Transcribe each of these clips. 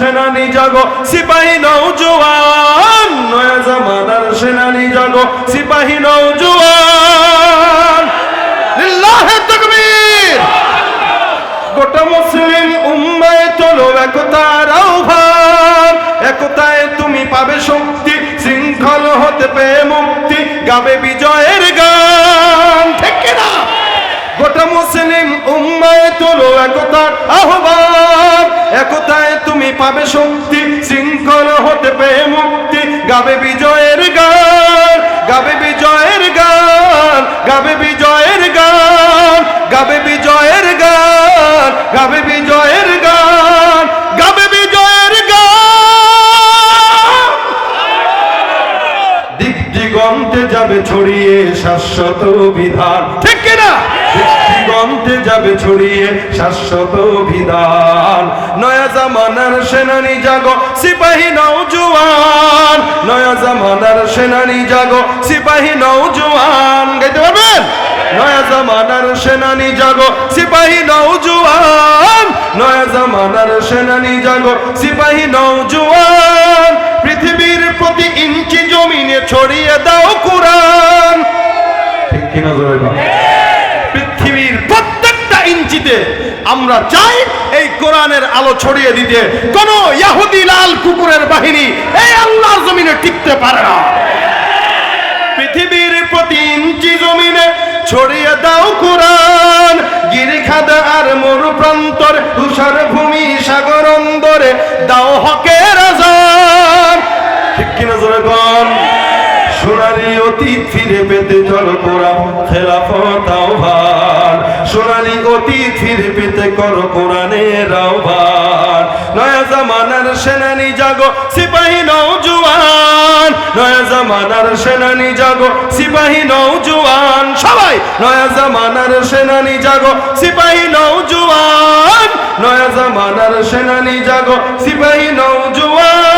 সেনানি জাগো, সিপাহী নৌজওয়ান নয়া জামানার সেনানি জাগো, সিপাহী লিল্লাহে তাকবীর। গোটা মুসলিম উম্মায় চলো একতার আহ্বান। একতায় তুমি পাবে শক্তি, শৃঙ্খল হতে পেয়ে মুক্তি, গাবে বিজয়ের গান। ঠিক কিনা? গোটা মুসলিম উম্মায় তোলো একতার আহ্বান। একতায় পাবে শক্তি, শৃঙ্খল হতে পেয়ে মুক্তি। গাবে বিজয়ের গান, গাবে বিজয়ের গান, গাবে বিজয়ের গান, গাবে বিজয়ের গান, গাবে বিজয়ের গান, গাবে বিজয়ের গান। দিক দিগন্তে যাবে ছড়িয়ে শাশ্বত বিধান। ঠিক কিনা? দিগন্তে যাবে ছড়িয়ে শাশ্বত বিধান নয়া জামানার সেনানি জাগো, সিপাহী নৌজওয়ান নয়া জামানার সেনানি জাগো, সিপাহী নৌজওয়ান গাইতে পারবেন? নয়া জামানার সেনানি জাগো, সিপাহী নৌজওয়ান নয়া জামানার সেনানি জাগো, সিপাহী নৌজওয়ান পৃথিবীর প্রতি ইঞ্চি জমিনে ছড়িয়ে দাও কোরআন। ঠিক কিনা জোরে। পৃথিবীর প্রত্যেকটা ইঞ্চিতে আমরা চাই এই কোরআনের আলো ছড়িয়ে দিতে। কোন ইয়াহুদি লাল কুকুরের বাহিনী এই আল্লাহর জমিনে টিকতে পারে না। পৃথিবীর প্রতি ইঞ্চি জমিনে ছড়িয়ে দাও কোরআন। গিরিখাদা আর মরু প্রান্তর তুষার ভূমি, সাগর অন্দরে দাও হকের আজান। ঠিক কিনা জোরে সোনালি অতীত ফিরে পেতে চল কোরআন, খেলাফত, আহ্বান। সোনালি অতীত ফিরে পেতে কর কোরআনের আহ্বান। নয়া জামানার সেনানি জাগো, সিপাহী নৌজওয়ান নয়া জামানার সেনানি জাগো, সিপাহী নৌজওয়ান সবাই, নয়া জামানার সেনানি জাগো, সিপাহী নৌজওয়ান নয়া জামানার সেনানি জাগো, সিপাহী নৌজওয়ান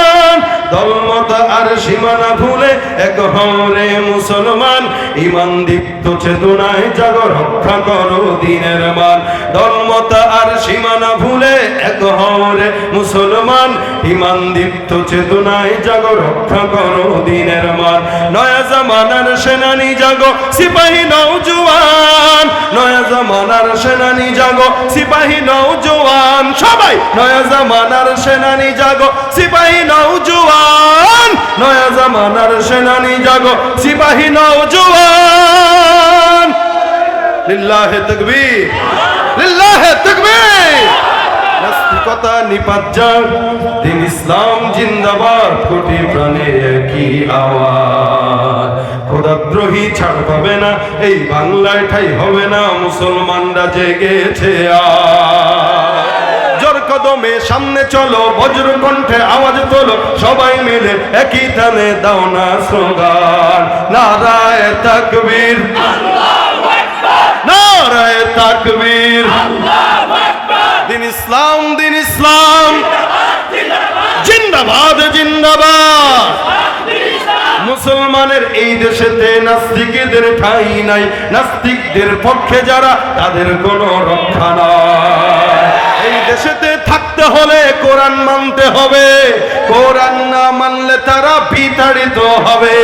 দলমত আর সীমানা ভুলে এক হরে মুসলমান। ইমান দীপ্ত চেতনায় জাগ, রক্ষা করো দিনের মান। দলমত আর সীমানা ভুলে এক হরে মুসলমান। ইমান দীপ্ত চেতনায় জাগ, রক্ষা করো দিনের মান। নয়া জামানার সেনানি জাগো, সিপাহী নৌজওয়ান নয়া জামানার সেনানি জাগো, সিপাহী নৌজওয়ান সবাই নয়া জামানার সেনানি জাগো, সিপাহী নৌজওয়ান নয়া জামানার সেনানি জাগো, সিপাহী নৌজওয়ান লিল্লাহে তাকবীর লিল্লাহে তাকবীর। নাস্তিকতা নিপাজ্জার দিন ইসলাম জিন্দাবাদ, কোটি প্রাণে একই আওয়াজ। খোদাদ্রোহী ছাড় পাবে না, এই বাংলায় ঠাই হবে না, মুসলমানরা জেগেছে আজ। জোর কদমে সামনে চলো, বজ্র কণ্ঠে আওয়াজ তোলো, সবাই মিলে একই টানে দাও না স্লোগান। নারায় তাকবীর। নারায় তাকবীর। দিন ইসলাম দিন ইসলাম। জিন্দাবাদ জিন্দাবাদ। মুসলমানের এই দেশেতে নাস্তিকদের ঠাই নাই। নাস্তিকদের পক্ষে যারা, তাদের কোনো রক্ষা নাই। এই দেশেতে থাকতে হলে কোরআন মানতে হবে। কোরআন না মানলে তারা বিতাড়িত হবে।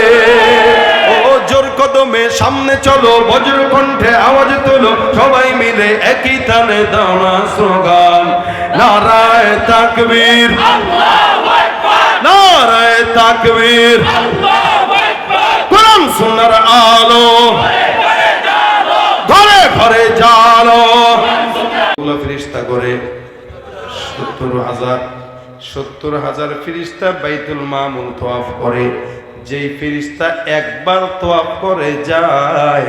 জোর কদমে সামনে চলো, বজ্র কণ্ঠে আওয়াজ তোলো, সবাই মিলে একই তালে দাওনা স্লোগান। নারায় তাকবীর। নারায় তাকবীর। কোরআন সুন্নার আলো। ঘরে ঘরে জালো। ফিরিস্তা করে সত্তর হাজার সত্তর হাজার ফিরিস্তা বাইতুল মামুন তোয়াফ করে। যেই ফিরিস্তা একবার তোয়াফ করে যায়,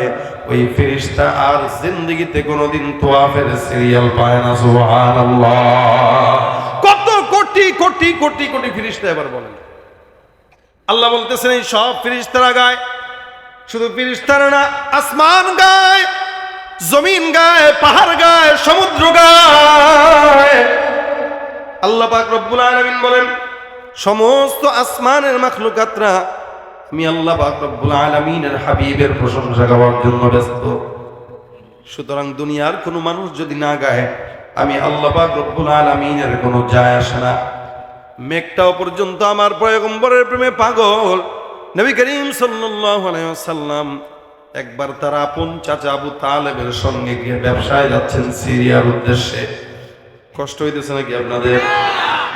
ওই ফিরিস্তা আর জিন্দগিতে কোনোদিন তোয়াফের সিরিয়াল পায় না কত কোটি কোটি কোটি কোটি ফিরিস্তা এবার বলেন। আল্লাহ বলতেছেন, এই সব ফিরিস্তারা গায় শুধু ফিরিস্তারা না, আসমান গায়, জমিন গায়, পাহাড় গায়, সমুদ্র গায় আল্লাহ পাক রব্বুল আলামিন বলেন, সমস্ত আসমানের মাখলুকাতরা আমি আল্লাহ পাক রব্বুল আলামিনের হাবিবের প্রশংসা গাওয়ার জন্য ব্যস্ত। সুতরাং দুনিয়ার কোনো মানুষ যদি না গায়, আমি আল্লাহ পাক রব্বুল আলামিনের কোনো যায় আসে না। মেঘটাও পর্যন্ত আমার পয়গম্বরের প্রেমে পাগল। নবী করিম ওয়াসাল্লাম একবার তার আপন চাচা আবু তালেবের সঙ্গে গিয়ে ব্যবসায় যাচ্ছেন সিরিয়ার উদ্দেশ্যে। কষ্ট হইতেছে নাকি আপনাদের?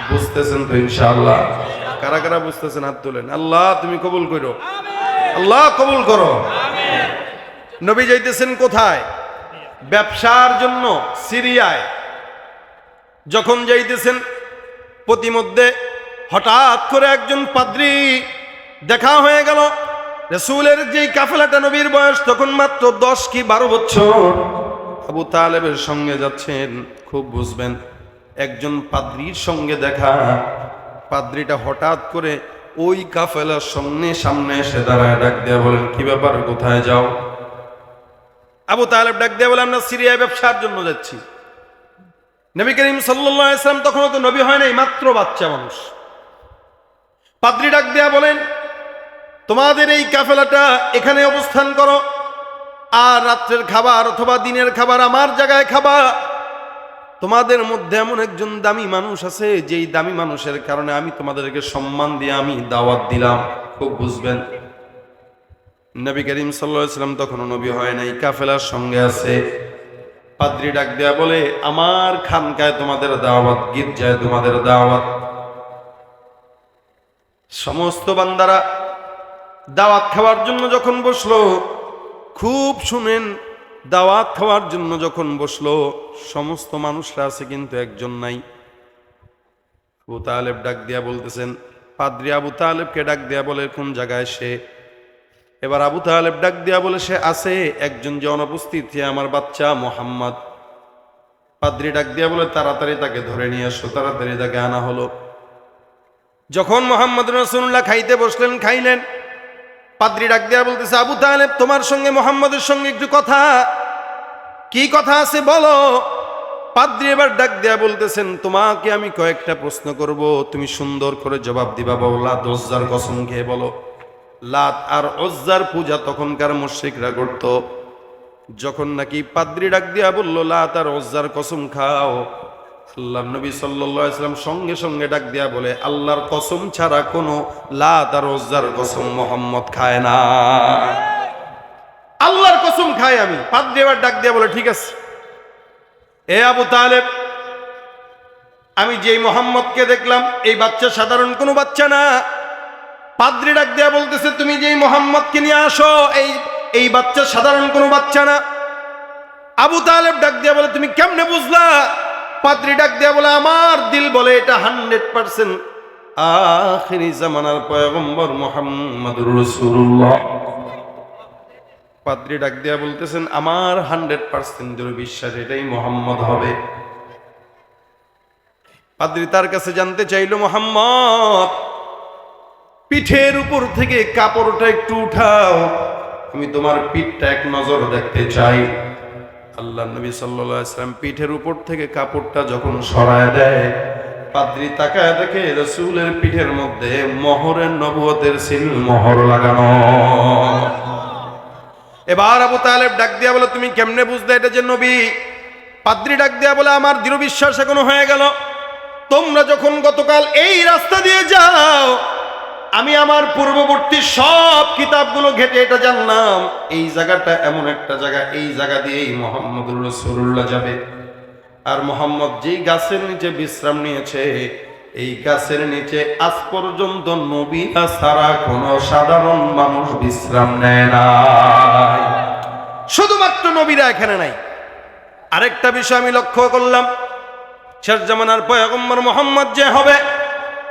বুঝতেছেন তো ইনশাআল্লাহ। কারা কারা বুঝতেছেন হাত তোলেন? আল্লাহ, তুমি কবুল করো। আল্লাহ, কবুল করো। নবী যাইতেছেন কোথায়? ব্যবসার জন্য সিরিয়ায়। যখন যাইতেছেন, প্রতিমধ্যে হঠাৎ করে একজন পাদ্রী দেখা হয়ে গেল। রসুলের যেই কাফেলাটা নবীর বয়স, তখন মাত্র দশ কি বারো বছর। আবু তালেবের সঙ্গে যাচ্ছেন, খুব বুঝবেন, একজন পাদ্রীর সঙ্গে দেখা। পাদ্রীটা হঠাৎ করে ওই কাফেলার সামনে সামনে এসে দাঁড়ায়, ডাক দেয়া বলেন, কি ব্যাপার, কোথায় যাও? আবু তালেব ডাক দেয়া বলে আমরা সিরিয়ায় ব্যবসার জন্য যাচ্ছি। নবী করিম সাল্লাম তখনও তো নবী হয় নাই, মাত্র বাচ্চা মানুষ। পাদ্রি ডাক দেয়া বলেন, তোমাদের এই কাফেলাটা এখানে অবস্থান করো। আর রাত্রের খাবার অথবা দিনের খাবার, আমার জায়গায় খাবা তোমাদের মধ্যে এমন একজন দামি মানুষ আছে, যেই দামি মানুষের কারণে আমি তোমাদেরকে সম্মান দিয়ে আমি দাওয়াত দিলাম। খুব বুঝবেন। নবী করিম সাল্লাম তখনও নবী হয় নাই, কাফেলার সঙ্গে আছে। পাদ্রি ডাক দেয়া বলে, আমার খানকায় তোমাদের দাওয়াত, গির্জায় তোমাদের দাওয়াত। সমস্ত বান্দারা দাওয়াত খাওয়ার জন্য যখন বসল খুব শুনেন, দাওয়াত খাওয়ার জন্য যখন বসল, সমস্ত মানুষরা আছে কিন্তু একজন নাই। আবু তালেব ডাক দিয়া বলতেছেন, পাদ্রি আবু তালেবকে ডাক দেয়া বলে, কোন জায়গায় সে? এবার আবু তালেব ডাক দিয়া বলে, সে আছে, একজন যে অনুপস্থিত আমার বাচ্চা মোহাম্মদ। পাদ্রি ডাক দিয়া বলে, তাড়াতাড়ি তাকে ধরে নিয়ে আসো, তাড়াতাড়ি তাকে আনা হলো। যখন মোহাম্মদ রসুল্লাহ খাইতে বসলেন, খাইলেন পাদ্রি ডাক দিয়া বলতেছে, আবু তালেব, তোমার সঙ্গে মোহাম্মদের সঙ্গে একটু কথা। কি কথা আছে বলো? পাদ্রি এবার ডাক দেয়া বলতেছেন, তোমাকে আমি কয়েকটা প্রশ্ন করব, তুমি সুন্দর করে জবাব দিবা, বলা দোজার কসম খেয়ে বলো। লাত আর অজ্জার পূজা তখনকার মুশ্রিকরা করত, যখন নাকি পাদ্রি ডাক দিয়া বলল, লাত আর অজ্জার কসম খাও। আল্লাহ নবী সাল্লাম সঙ্গে সঙ্গে ডাক দিয়া বলে, আল্লাহর কসম ছাড়া কোনো অজ্জার কসম মোহাম্মদ খায় না। আল্লাহর কসম খাই আমি। পাদ্রি এবার ডাক দিয়া বলে, ঠিক আছে। এ আবু তালেব, আমি যেই মোহাম্মদকে দেখলাম, এই বাচ্চা সাধারণ কোনো বাচ্চা না। পাদ্রি ডাক দেয়া বলতেছে, তুমি যেই মোহাম্মদকে নিয়ে আসো, এই এই বাচ্চা সাধারণ কোনো বাচ্চা না। আবু তালেব ডাক দেয়া বলে, তুমি কেমনে বুঝলা? পাদ্রি ডাক দেয়া বলে, আমার দিল বলে এটা হান্ড্রেড পার্সেন্ট আখিরি জামানার পয়গম্বর মোহাম্মদুর রসুল্লাহ পাদ্রি ডাক দেয়া বলতেছেন, আমার হান্ড্রেড পার্সেন্ট বিশ্বাস, এটাই মোহাম্মদ হবে। পাদ্রি তার কাছে জানতে চাইলো, মোহাম্মদ, পিঠের উপর থেকে কাপড়টা একটু উঠাও, আমি তোমার পিঠটা এক নজর দেখতে চাই। আল্লাহ নবী সাল্লাম পিঠের উপর থেকে কাপড়টা যখন সরায় দেয়, পাদ্রি তাকায় দেখে রসুলের পিঠের মধ্যে মোহরের নবুয়তের সিল মোহর লাগানো। এবার আবু তালেব ডাক দিয়া বলে, তুমি কেমনে বুঝতে এটা যে নবী? পাদ্রি ডাক দিয়া বলে, আমার দৃঢ় বিশ্বাস এখনও হয়ে গেল। তোমরা যখন গতকাল এই রাস্তা দিয়ে যাও আমি আমার পূর্ববর্তী সব কিতাবগুলো ঘেটে এটা জানলাম। এই জায়গাটা এমন একটা জায়গা, এই জায়গা দিয়েই মোহাম্মদুর রসুল্লাহ যাবে। আর মোহাম্মদ যেই গাছের নিচে বিশ্রাম নিয়েছে, এই গাছের নিচে আজ পর্যন্ত নবীরা ছাড়া কোনো সাধারণ মানুষ বিশ্রাম নেয় না শুধুমাত্র নবীরা এখানে নাই। আরেকটা বিষয় আমি লক্ষ্য করলাম, শেষ জামানার পয়গম্বর মোহাম্মদ যে হবে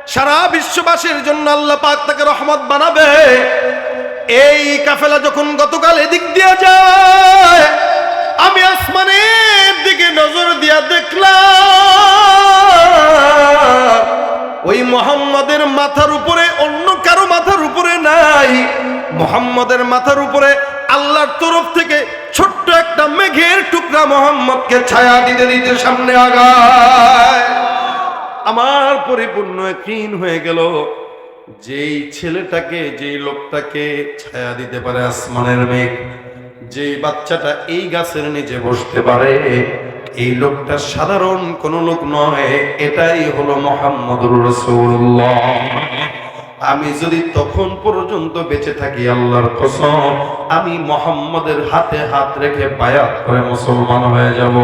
সারা বিশ্ববাসীর জন্য আল্লাহ পাক তাকে রহমত বানাবে। এই কাফেলা যখন গতকাল এদিক দিয়ে যায়, আমি আসমানের দিকে নজর দিয়া দেখলাম, ওই মোহাম্মদের মাথার উপরে, অন্য কারও মাথার উপরে নাই। মোহাম্মদের মাথার উপরে আল্লাহর তরফ থেকে ছোট্ট একটা মেঘের টুকরা মোহাম্মদকে ছায়া দিতে দিতে সামনে আগায়। আমার পরিপূর্ণ ক্ষীণ হয়ে গেল। যেই ছেলেটাকে, যেই লোকটাকে ছায়া দিতে পারে আসমানের মেঘ, যেই বাচ্চাটা এই গাছের নিচে বসতে পারে, এই লোকটা সাধারণ কোন লোক নয়, এটাই হলো মোহাম্মদুর রসুল্লাহ আমি যদি তখন পর্যন্ত বেঁচে থাকি আল্লাহর কসম, আমি মোহাম্মদের হাতে হাত রেখে বায়াত করে মুসলমান হয়ে যাব।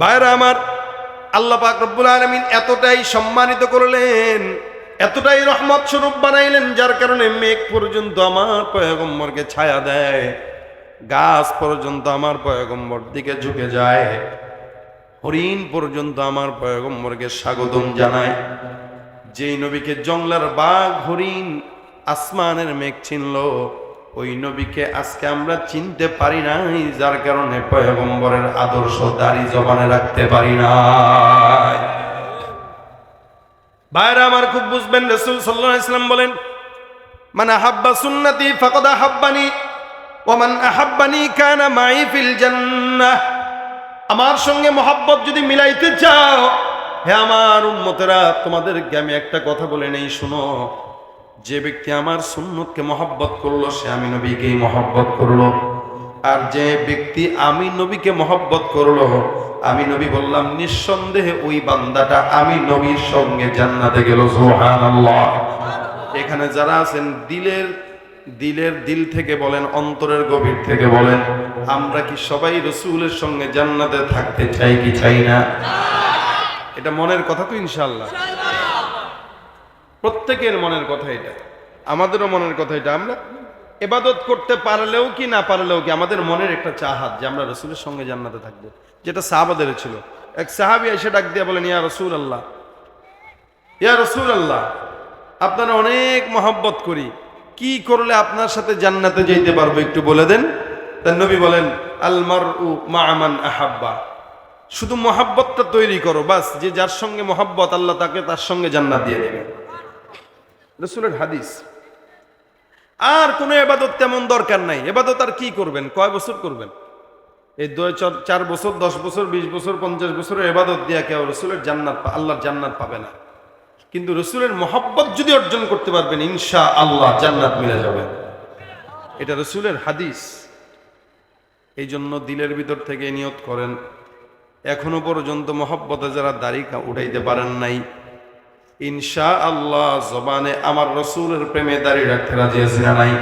ভাইরা আমার আল্লাহ পাক রব্বুল আলামিন এতটাই সম্মানিত করলেন, এতটাই রহমত স্বরূপ বানাইলেন, যার কারণে মেঘ পর্যন্ত আমার পয়গম্বরকে ছায়া দেয়, গাছ পর্যন্ত আমার পয়গম্বর দিকে ঝুঁকে যায়, হরিণ পর্যন্ত আমার পয়গম্বরকে স্বাগতম জানায়। যেই নবীকে জংলার বাঘ, হরিণ আসমানের মেঘ চিনল ওই নবীকে আজকে আমরা চিনতে পারি নাই, যার কারণে পয়গম্বরের আদর্শ দাড়ি জবানে রাখতে পারি না ভাইরা আমার খুব বুঝবেন, রসুল সাল্লাহ ইসলাম বলেন মানে হাব্বা সুন্নতি ফাকদা হাব্বানি ওমান আহাব্বানি কানা মাই ফিল জান্নাহ। আমার সঙ্গে মহাব্বত যদি মিলাইতে চাও, হে আমার উম্মতেরা, তোমাদেরকে আমি একটা কথা বলে নেই, শুনো। যে ব্যক্তি আমার সুন্নতকে মহব্বত করল, সে আমি নবীকেই মহব্বত করল। আর যে ব্যক্তি আমি নবীকে মহব্বত করল, আমি নবী বললাম, নিঃসন্দেহে ওই বান্দাটা আমি নবীর সঙ্গে জান্নাতে গেল, সুবহানাল্লাহ। এখানে যারা আছেন, দিলের দিলের দিল থেকে বলেন, অন্তরের গভীর থেকে বলেন, আমরা কি সবাই রসুলের সঙ্গে জান্নাতে থাকতে চাই কি চাই না? এটা মনের কথা তো ইনশাল্লাহ প্রত্যেকের মনের কথা এটা। আমাদেরও মনের কথা এটা। আমরা এবাদত করতে পারলেও কি, না পারলেও কি, আমাদের মনের একটা চাহাত যে আমরা রসুলের সঙ্গে জান্নাতে থাকব। যেটা সাহাবাদের ছিল। এক সাহাবি এসে ডাক দিয়ে বলেন, ইয়া রসুল আল্লাহ ইয়া রসুল আল্লাহ আপনারা অনেক মহব্বত করি। কি করলে আপনার সাথে জান্নাতে যেতে পারব একটু বলে দেন? তার নবী বলেন আলমার উ মা আমান আহাব্বা, শুধু মহাব্বতটা তৈরি করো, বাস, যে যার সঙ্গে মহাব্বত, আল্লাহ তাকে তার সঙ্গে জান্নাত দিয়ে দেবে। রসুলের হাদিস। আর কোনো এবাদত তেমন দরকার নাই। এবাদত আর কি করবেন? কয় বছর করবেন? এই দুই চার- বছর, দশ বছর, বিশ বছর, পঞ্চাশ বছরের এবাদত দিয়া কেউ রসুলের জান্নাত আল্লাহর জান্নাত পাবে না। কিন্তু রসুলের মহব্বত যদি অর্জন করতে পারবেন ইনশা আল্লাহ জান্নাত মিলে যাবে। এটা রসুলের হাদিস। এই জন্য দিলের ভিতর থেকে নিয়ত করেন, এখনও পর্যন্ত মহব্বতে যারা দাড়ি উঠাইতে পারেন নাই। ইনশা আল্লাহ জবানে আমার রসুলের প্রেমে দাঁড়িয়ে রাখতে রাজি আছি না নাই?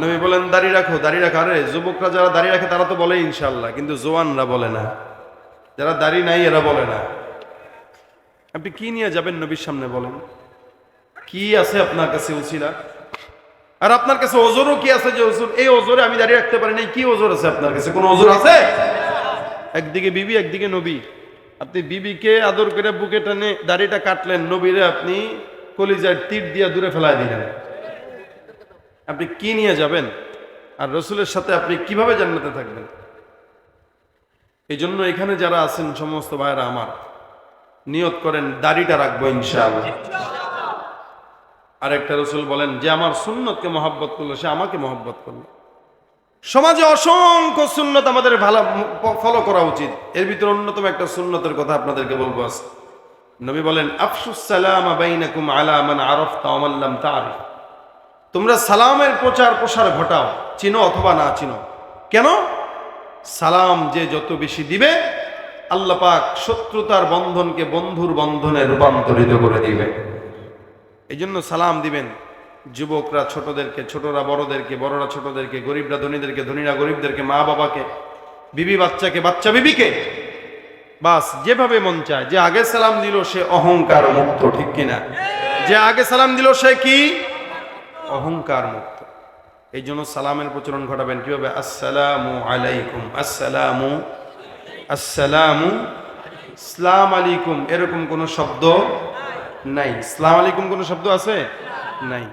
নবী বলেন, দাঁড়িয়ে রাখো দাঁড়িয়ে রাখো। আরে, যুবকরা যারা দাড়ি রাখে, তারা তো বলে ইনশাল্লাহ কিন্তু জোয়ানরা বলে না। যারা দাড়ি নাই, এরা বলে না। আপনি কি নিয়ে যাবেন নবীর সামনে বলেন? কি আছে আপনার কাছে উচিলা আর আপনার কাছে ওজোরও কি আছে যে ওজোর এই ওজোরে আমি দাঁড়িয়ে রাখতে পারি নাই, কি ওজোর আছে আপনার কাছে? কোনো ওজোর আছে? একদিকে বিবি, একদিকে নবী। আপনি বিবিকে আদর করে বুকে টানে দাড়িটা কাটলেন, নবীরে আপনি কলিজার তীর দিয়ে দূরে ফেলাই দিলেন। আপনি কি নিয়ে যাবেন? আর রসুলের সাথে আপনি কীভাবে জান্নাতে থাকবেন? এই জন্য এখানে যারা আছেন, সমস্ত ভাইয়েরা আমার, নিয়ত করেন, দাড়িটা রাখব ইনশাআল্লাহ। আর একটা রসুল বলেন, যে আমার সুন্নতকে মহাব্বত করল, সে আমাকে মহব্বত করল। সমাজে অসংখ্য সুন্নত আমাদের ভালো ফলো করা উচিত। এর ভিতরে অন্যতম একটা সুন্নতের কথা আপনাদেরকে বলব আজ নবী বলেন, আফসুস সালাম বাইনাকুম আলা মান তারিফ তোমরা সালামের প্রচার প্রসার ঘটাও, চিনো অথবা না চিনো। কেন? সালাম যে যত বেশি দিবে, আল্লাহ পাক শত্রুতার বন্ধনকে বন্ধুর বন্ধনে রূপান্তরিত করে দিবে এই জন্য সালাম দিবেন। যুবকরা ছোটদেরকে, ছোটরা বড়দেরকে, বড়রা ছোটদেরকে, গরিবরা ধনীদেরকে, ধনীরা গরিবদেরকে, মা বাবাকে, বিবি বাচ্চাকে, বাচ্চা বিবিকে, বাস যেভাবে মন চায়, যে আগে সালাম দিল সে অহংকার মুক্ত, ঠিক কিনা? যে আগে সালাম দিল সে কি? অহংকার মুক্ত। এই জন্য সালামের প্রচলন ঘটাবেন কীভাবে? আসসালামু আলাইকুম, আসসালামু আসসালামু ইসলাম আলাইকুম, এরকম কোনো শব্দ নাই। ইসলাম আলাইকুম কোনো শব্দ আছে? নাই।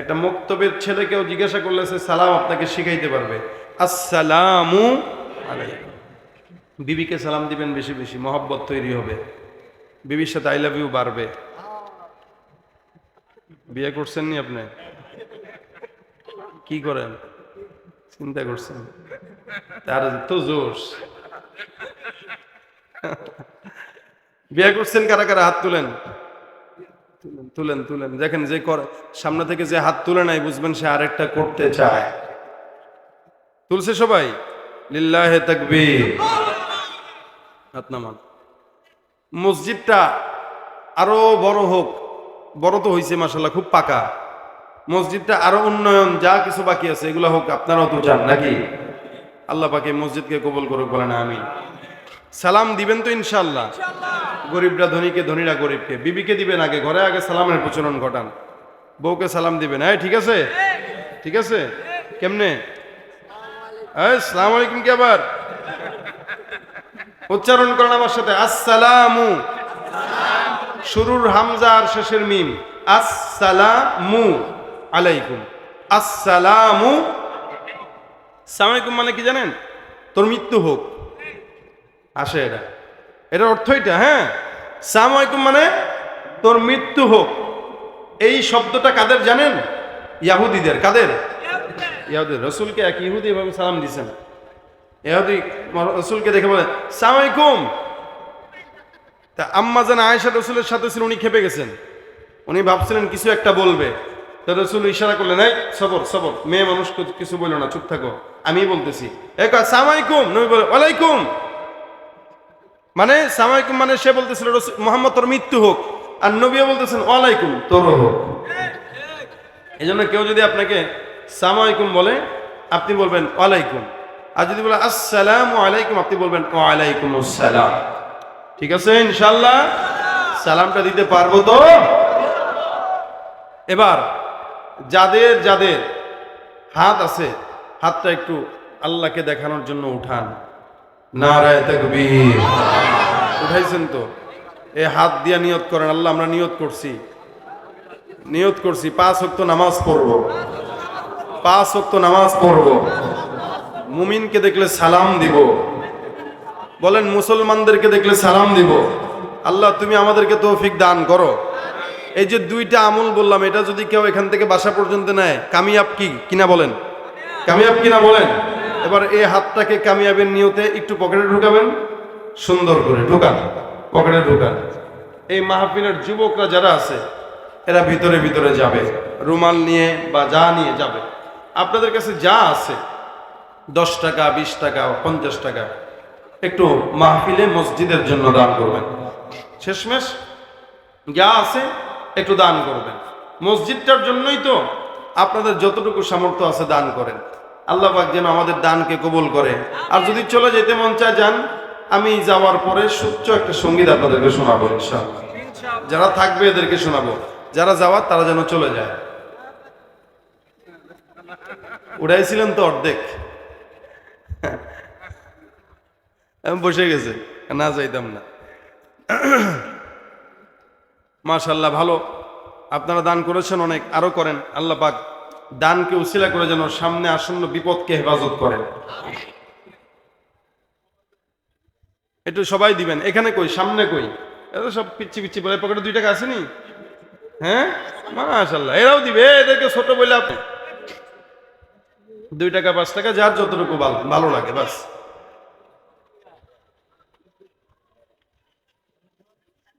একটা মুক্তবের ছেলেকেও জিজ্ঞাসা করলে সে সালাম আপনাকে শিখাইতে পারবে। আসসালামু বিবিকে সালাম দিবেন বেশি বেশি, মহব্বত তৈরি হবে। বিবির সাথে আই লাভ ইউ বাড়বে। বিয়ে করছেন নি আপনি? কি করেন? চিন্তা করছেন? তার তো জোশ। বিয়ে করছেন কারা কারা? হাত তুলেন। তুলেন তুলেন। দেখেন যে করে, সামনে থেকে যে হাত তুলে নাই বুঝবেন সে আরেকটা করতে চায়। তুলছে সবাই? লিল্লাহে তাকবীর। মসজিদটা আরও বড় হোক, বড় তো হয়েছে মাসাল্লাহ খুব পাকা। মসজিদটা আরও উন্নয়ন, যা কিছু বাকি আছে, এগুলো হোক, আপনারাও তো চান নাকি? আল্লাহ পাকে মসজিদকে কবল করুক, বলেন আমি সালাম দিবেন তো ইনশাল্লাহ গরিবরা ধনীকে ধনীরা গরিবকে। বিবিকে দিবেন আগে ঘরে আগে সালামের প্রচলন ঘটান। বউকে সালাম দিবেন। হ্যাঁ ঠিক আছে? ঠিক আছে? কেমনে? এই সালাম আলাইকুম কি আবার উচ্চারণ করেন আমার সাথে। আসসালামু। শুরুর হামজা আর শেষের মিম। আসসালামু আলাইকুম। আসসালামু। সালামালাইকুম মানে কি জানেন? তোর মৃত্যু হোক। আসে এটা। এটার অর্থ এটা হ্যাঁ? সালামালাইকুম মানে তোর মৃত্যু হোক। এই শব্দটা কাদের জানেন? ইয়াহুদিদের। কাদের? ইয়াহুদি রসুলকে এক ইহুদি এভাবে সালাম দিছেন ইহুদি রসুলকে দেখে বলে সালামালাইকুম তা আম্মা যেন আয়েশা রসুলের সাথে ছিল, উনি খেপে গেছেন। উনি ভাবছিলেন, কিছু একটা বলবে। তো রসুল ইশারা করলেন, এই, সবর সবর। মেয়ে মানুষ কিছু- বলল না, চুপ থাকো। আমি বলতেছি। এক সামাইকুম নবী বলে, ওয়ালাইকুম। মানে সামাইকুম মানে সে বলতেছিল মোহাম্মদ তোর মৃত্যু হোক, আর নবীও বলতেছেন, ওয়ালাইকুম তোর হোক। এই জন্য কেউ যদি আপনাকে সামাইকুম বলে, আপনি বলবেন, ওয়ালাইকুম। আর যদি বলে, আসসালামু আলাইকুম, আপনি বলবেন ওয়ালাইকুম আসসালাম ঠিক আছে ইনশাল্লাহ সালামটা দিতে পারব তো? এবার, যাদের যাদের হাত আছে, হাতটা একটু আল্লাহকে দেখানোর জন্য উঠান। নারায় তাকবীর। উঠাইছেন তো। এই হাত দিয়া নিয়ত করেন, আল্লাহ আমরা নিয়ত করছি। নিয়ত করছি, পাঁচ ওয়াক্ত নামাজ পড়ব। পাঁচ ওয়াক্ত নামাজ পড়ব। মুমিনকে দেখলে সালাম দিব। বলেন, মুসলমানদেরকে দেখলে সালাম দিব। আল্লাহ, তুমি আমাদেরকে তৌফিক দান করো। এই যে দুইটা আমল বললাম, এটা যদি কেউ এখান থেকে বাসা পর্যন্ত নেয়, কামিয়াব কি? কিনা বলেন। কামিয়াব কিনা বলেন। এবার এই হাতটাকে কামিয়াবের নিয়তে একটু পকেটে ঢুকাবেন। সুন্দর করে ঢুকান, পকেটে ঢুকান। এই মাহফিলের যুবকরা যারা আছে, এরা ভিতরে ভিতরে যাবে, রুমাল নিয়ে বা যা নিয়ে যাবে। আপনাদের কাছে যা আছে, দশ টাকা, বিশ টাকা, পঞ্চাশ টাকা, একটু মাহফিলে মসজিদের জন্য দান করবেন। শেষমেশ যা আছে, একটু দান করবেন। মসজিদটার জন্যই তো আপনাদের যতটুকু সামর্থ্য আছে দান করেন। আল্লাহ পাক যেন আমাদের দানকে কবুল করে। আর যদি চলে যেতে মন চায়, যান। আমি যাওয়ার পরে সুচ্চ একটা সংগীত আপনাদেরকে শোনাবো যারা থাকবে এদেরকে শোনাবো। যারা যাওয়ার, তারা যেন চলে যায়। উড়াইছিলেন তো অর্ধেক। আমি বসে গেছে, না যাইতাম না। মাশাল্লাহ ভালো। আপনারা দান করেছেন অনেক, আরও করেন। আল্লাহ পাক দানকে উসিলা করে যেন সামনে আসন্ন বিপদকে হেফাজত করেন একটু সবাই দিবেন। এখানে কই? সামনে কই? এত সব পিচ্ছি পিচ্ছি বলে পকেটে দুই টাকা আসেনি হ্যাঁ? মাশাল্লাহ এরাও দিবে। এদেরকে ছোট বলে আপনি। দুই টাকা, পাঁচ টাকা, যার যতটুকু ভালো লাগে, বাস।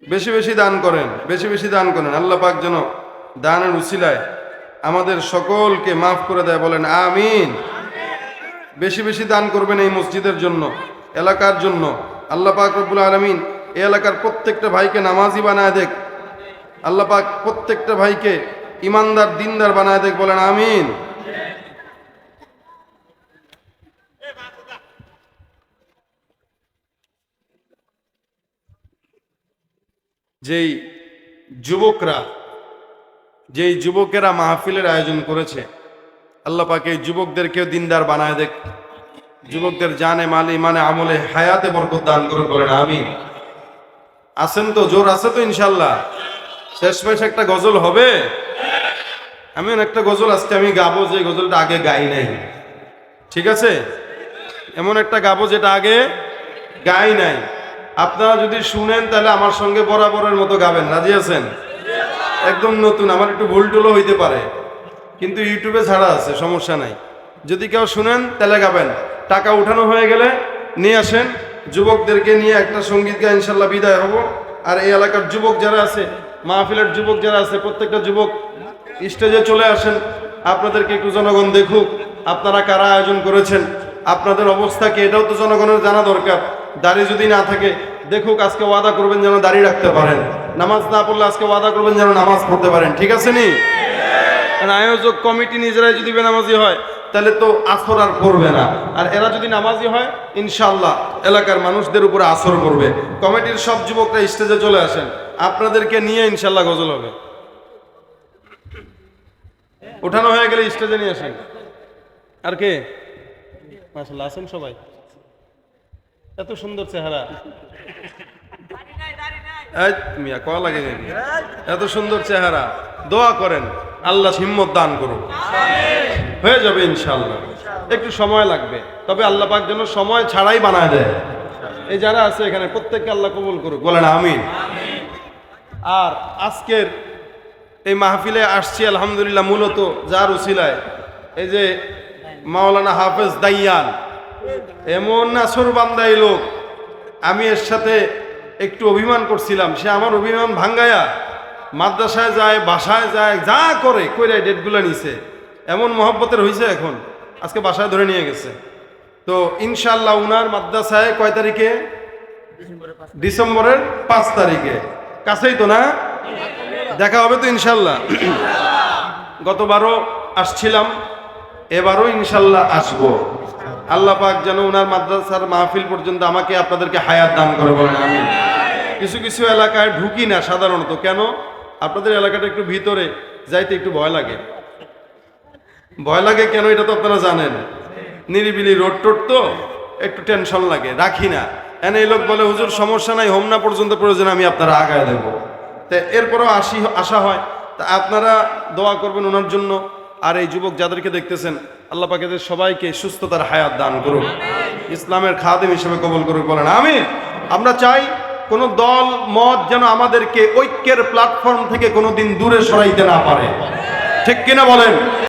বেশি বেশি দান করেন, বেশি বেশি দান করেন। আল্লাহ পাক যেন দানের উসিলায় আমাদের সকলকে মাফ করে দেয়, বলেন আমিন। বেশি বেশি দান করবেন এই মসজিদের জন্য, এলাকার জন্য। আল্লাহ পাক রব্বুল আলমিন এই এলাকার প্রত্যেকটা ভাইকে নামাজি বানায় দেখ। আল্লাহ পাক প্রত্যেকটা ভাইকে ইমানদার, দিনদার বানায় দেখ, বলেন আমিন। যেই যুবকরা যেই যুবকেরা মাহফিলের আয়োজন করেছে, আল্লাহ পাকে এই যুবকদেরকেও দিনদার বানায় দেখ। যুবকদের জানে, মালি মানে আমলে হায়াতে বরকত দান করে বলেন আমি আছেন তো, জোর আছে তো ইনশাল্লাহ শেষমেশ একটা গজল হবে? আমি একটা গজল আজকে আমি গাবো, যে গজলটা আগে গাই নাই। ঠিক আছে? এমন একটা গাবো যেটা আগে গাই নাই। আপনারা যদি শুনেন, তাহলে আমার সঙ্গে বরাবরের মতো গাবেন। রাজি আছেন? একদম নতুন, আমার একটু ভুল টুলো হইতে পারে। কিন্তু ইউটিউবে ছাড়া আছে, সমস্যা নাই। যদি কেউ শুনেন তাহলে গাবেন। টাকা উঠানো হয়ে গেলে নিয়ে আসেন। যুবকদেরকে নিয়ে একটা সংগীত গায়ে ইনশাল্লাহ বিদায় হব। আর এই এলাকার যুবক যারা আছে, মাহফিলের যুবক যারা আছে, প্রত্যেকটা যুবক স্টেজে চলে আসেন। আপনাদেরকে একটু জনগণ দেখুক, আপনারা কারা আয়োজন করেছেন? আপনাদের অবস্থা কি? এটাও তো জনগণের জানা দরকার। দাড়ি যদি না থাকে, দেখুক আজকে ওয়াদা করবেন যেন দাড়ি রাখতে পারেন। নামাজ না পড়লে আজকে ওয়াদা করবেন যেন নামাজ পড়তে পারেন, ঠিক আছে নি? আয়োজক কমিটি নিজেরাই যদি বেনামাজি হয়, তাহলে তো আসর আর করবে না। আর এরা যদি নামাজি হয় ইনশাল্লাহ এলাকার মানুষদের উপরে আসর করবে কমিটির সব যুবকরা স্টেজে চলে আসেন। আপনাদেরকে নিয়ে ইনশাল্লাহ গজল হবে। ওঠানো হয়ে গেলে স্টেজে নিয়ে আসেন। আর কে? মাসাল্লাহ আছেন সবাই। এত সুন্দর চেহারা। লাগে এত সুন্দর চেহারা। দোয়া করেন, আল্লাহ হিম্মত দান করুন হয়ে যাবে ইনশাল্লাহ একটু সময় লাগবে। তবে আল্লাহ পাক যেন সময় ছাড়াই বানায় দেয়। এই যারা আছে এখানে, প্রত্যেককে আল্লাহ কবুল করুক। বলেন আমিন। আর আজকের এই মাহফিলে আসছি, আলহামদুলিল্লাহ, মূলত যার উসিলায়। এই যে মাওলানা হাফেজ দাইয়ান। এমন নাসর বান্দাই লোক। আমি এর সাথে একটু অভিমান করছিলাম। সে আমার অভিমান ভাঙ্গায়া মাদ্রাসায় যায়, বাসায় যায়, যা করে, কইরাই ডেটগুলো নিছে। এমন মহব্বতের হয়েছে এখন। আজকে বাসায় ধরে নিয়ে গেছে। তো ইনশাল্লাহ উনার মাদ্রাসায় কয় তারিখে? ডিসেম্বরের পাঁচ তারিখে। কাছেই তো না? দেখা হবে তো ইনশাল্লাহ গতবারও আসছিলাম। এবারও ইনশাল্লাহ আসব। আল্লাহ পাক যেন ওনার মাদ্রাসার মাহফিল পর্যন্ত আমাকে আপনাদেরকে হায়াত দান করে বলেন আমি কিছু কিছু এলাকায় ঢুকি না সাধারণত। কেন? আপনাদের এলাকাটা একটু ভিতরে, যাইতে একটু ভয় লাগে। ভয় লাগে কেন এটা তো আপনারা জানেন। নিরিবিলি রোড টোড তো, একটু টেনশন লাগে, রাখি না। এনে এই লোক বলে, হুজুর, সমস্যা নাই, হোম না পর্যন্ত প্রয়োজন, আমি আপনারা আগায় দেবো। তা এরপরও আসি, আসা হয়। তা আপনারা দোয়া করবেন ওনার জন্য। আর এই যুবক যাদেরকে দেখতেছেন আল্লাহ পাকেদের সবাইকে সুস্থতার হায়াত দান করুক। ইসলামের খাদেম হিসেবে কবল করুক বলেন আমি আমরা চাই কোন দল মত যেন আমাদেরকে ঐক্যের প্ল্যাটফর্ম থেকে কোনোদিন দূরে সরাইতে না পারে। ঠিক কিনা বলেন?